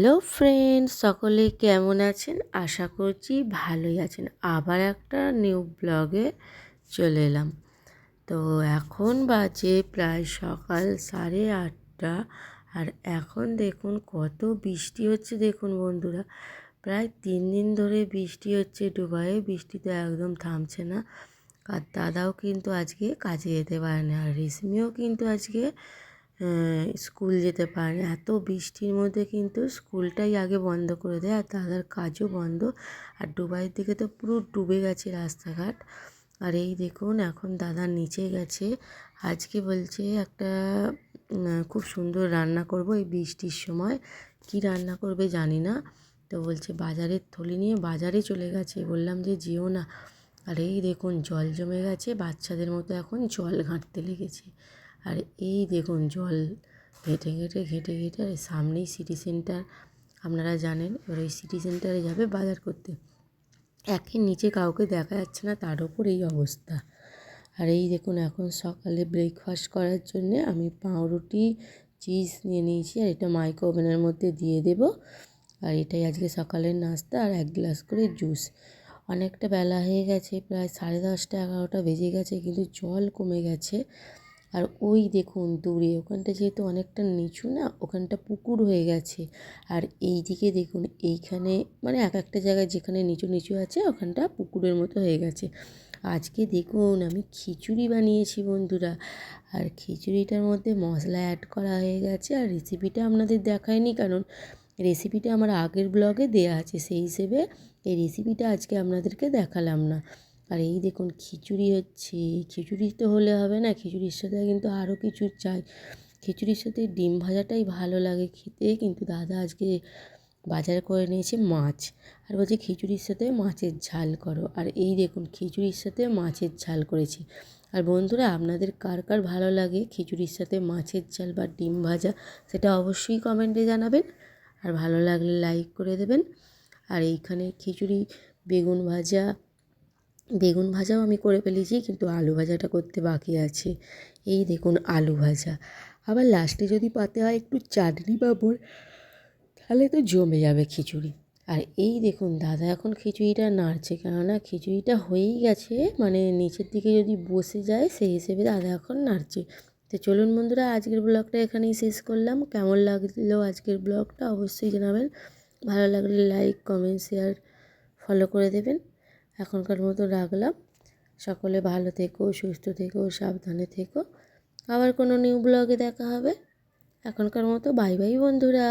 Hello friends, সকলে কেমন আছেন? আশা করছি ভালোই আছেন। আবার একটা নিউ ব্লগে চলে এলাম। তো এখন বাজে প্রায় সকাল সাড়ে আটটা আর এখন দেখুন কত বৃষ্টি হচ্ছে। দেখুন বন্ধুরা, প্রায় তিন দিন ধরে বৃষ্টি হচ্ছে ডুবাইয়ে বৃষ্টি তো একদম থামছে না। আর দাদাও কিন্তু আজকে কাজে যেতে পারে না আর রেশমিও কিন্তু আজকে স্কুল যেতে পারে। এত বৃষ্টির মধ্যে কিন্তু স্কুলটাই আগে বন্ধ করে দেয় আর দাদার কাজও বন্ধ। আর ডুবাইয়ের দিকে তো পুরো ডুবে গেছে রাস্তাঘাট। আর এই দেখুন, এখন দাদা নিচে গেছে। আজকে বলছে একটা খুব সুন্দর রান্না করব এই বৃষ্টির সময়। কি রান্না করবে জানি না। তো বলছে বাজারের থলি নিয়ে বাজারে চলে গেছে। বললাম যে যেও না। আর এই দেখুন, জল জমে গেছে। বাচ্চাদের মতো এখন জল ঘাঁটতে লেগেছে। আর এই দেখুন জল ঘেঁটে ঘেঁটে ঘেঁটে ঘেঁটে আর সামনেই সিটি সেন্টার আপনারা জানেন, এবার ওই সিটি সেন্টারে যাবে বাজার করতে। একের নিচে কাউকে দেখা যাচ্ছে না, তার ওপর এই অবস্থা। আর এই দেখুন এখন সকালে ব্রেকফাস্ট করার জন্যে আমি পাউরুটি চিজ নিয়ে নিয়েছি আর এটা মাইক্রো ওভেনের মধ্যে দিয়ে দেব। আর এটাই আজকে সকালের নাস্তা আর এক গ্লাস করে জুস অনেকটা বেলা হয়ে গেছে, প্রায় সাড়ে দশটা এগারোটা বেজে গেছে, কিন্তু জল কমে গেছে। আর ওই দেখুন দূরে, ওখানটা যেহেতু অনেকটা নিচু না, ওখানটা পুকুর হয়ে গেছে। আর এই দিকে দেখুন, এইখানে মানে এক একটা জায়গায় যেখানে নিচু নিচু আছে, ওখানটা পুকুরের মতো হয়ে গেছে। আজকে দেখুন, আমি খিচুড়ি বানিয়েছি বন্ধুরা। আর খিচুড়িটার মধ্যে মশলা অ্যাড করা হয়ে গেছে, আর রেসিপিটা আপনাদের দেখায়নি কারণ রেসিপিটা আমার আগের ব্লগে দেয়া আছে। সেই হিসেবে এই রেসিপিটা আজকে আপনাদেরকে দেখালাম না। আর এই দেখুন খিচুড়ি হচ্ছে, খিচুড়ি তো হলে হবে না, খিচুড়ির সাথে কিন্তু আরও কিছু চাই। খিচুড়ির সাথে ডিম ভাজাটাই ভালো লাগে খেতে, কিন্তু দাদা আজকে বাজার করে নিয়েছে মাছ। আর বলছে খিচুড়ির সাথে মাছের ঝাল করো। আর এই দেখুন খিচুড়ির সাথে মাছের ঝাল করেছি। আর বন্ধুরা, আপনাদের কার কার ভালো লাগে খিচুড়ির সাথে মাছের ঝাল বা ডিম ভাজা, সেটা অবশ্যই কমেন্টে জানাবেন। আর ভালো লাগলে লাইক করে দেবেন। আর এইখানে খিচুড়ি, বেগুন ভাজা বেগুন ভাজাও আমি করে ফেলেছি, কিন্তু আলু ভাজাটা করতে বাকি আছে। এই দেখুন আলু ভাজা। আবার লাস্টে যদি পাতে হয় একটু চাটনি পাঁপড়, তাহলে তো জমে যাবে খিচুড়ি। আর এই দেখুন দাদা, এখন খিচুড়িটা নাড়ছে কেননা খিচুড়িটা হয়েই গেছে মানে নিচের দিকে যদি বসে যায় সেই হিসেবে দাদা এখন নাড়ছে। তো চলুন বন্ধুরা, আজকের ব্লগটা এখানেই শেষ করলাম। কেমন লাগল আজকের ব্লগটা অবশ্যই জানাবেন। ভালো লাগলে লাইক কমেন্ট শেয়ার ফলো করে দেবেন। এখনকার মতো রাখলাম। সকলে ভালো থেকো, সুস্থ থেকো, সাবধানে থেকো। আবার কোনো নিউ ব্লগে দেখা হবে। এখনকার মতো বাই বাই বন্ধুরা।